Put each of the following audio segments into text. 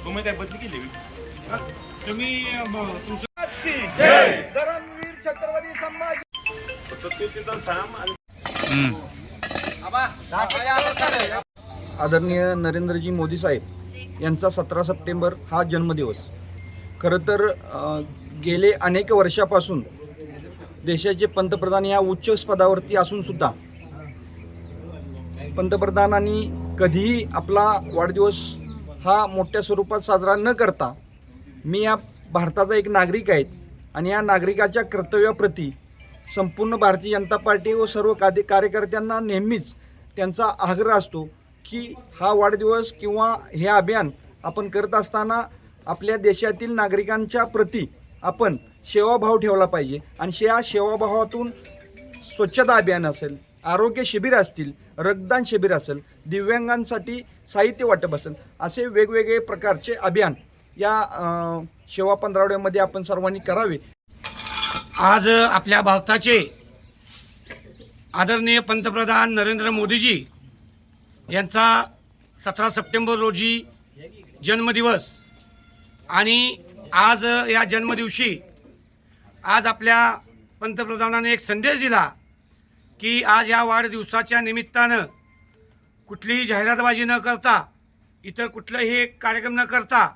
तुम्ही काय बदली केली तुम्ही तुमचं छत्रपती संभाजी आदरणीय नरेंद्रजी मोदी साहेब यांचा सतरा सप्टेंबर हा जन्मदिवस. खरं तर गेले अनेक वर्षापासून देशाचे पंतप्रधान या उच्च पदावरती असून सुद्धा पंतप्रधानांनी कधीही आपला वाढदिवस हा मोठ्या स्वरूपात साजरा न करता मी या भारताचा एक नागरिक आहे आणि या नागरिकाच्या कर्तव्याप्रती संपूर्ण भारतीय जनता पार्टी व सर्व कादे कार्यकर्त्यांना नेहमीच त्यांचा आग्रह असतो की हा वाढदिवस किंवा हे अभियान आपण करत असताना आपल्या देशातील नागरिकांच्या प्रती आपण सेवाभाव ठेवला पाहिजे. आणि या सेवाभावातून स्वच्छता अभियान असेल आरोग्य शिबिर असतील रक्तदान शिबिर असेल दिव्यांगांसाठी साहित्य वाटप असेल असे वेगवेगळे प्रकारचे अभियान या सेवा पंधरावड्यामध्ये आपण सर्वांनी करावे. आज आपल्या भारताचे आदरणीय पंतप्रधान नरेंद्र मोदीजी यांचा सतरा सप्टेंबर रोजी जन्मदिवस आणि आज या जन्मदिवशी आज आपल्या पंतप्रधानाने एक संदेश दिला. की आज या वाढदिवसाच्या निमित्तानं कुठलीही जाहिरातबाजी न करता इतर कुठलंही कार्यक्रम न करता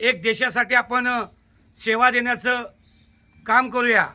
एक देशासाठी आपण सेवा देण्याचं काम करूया.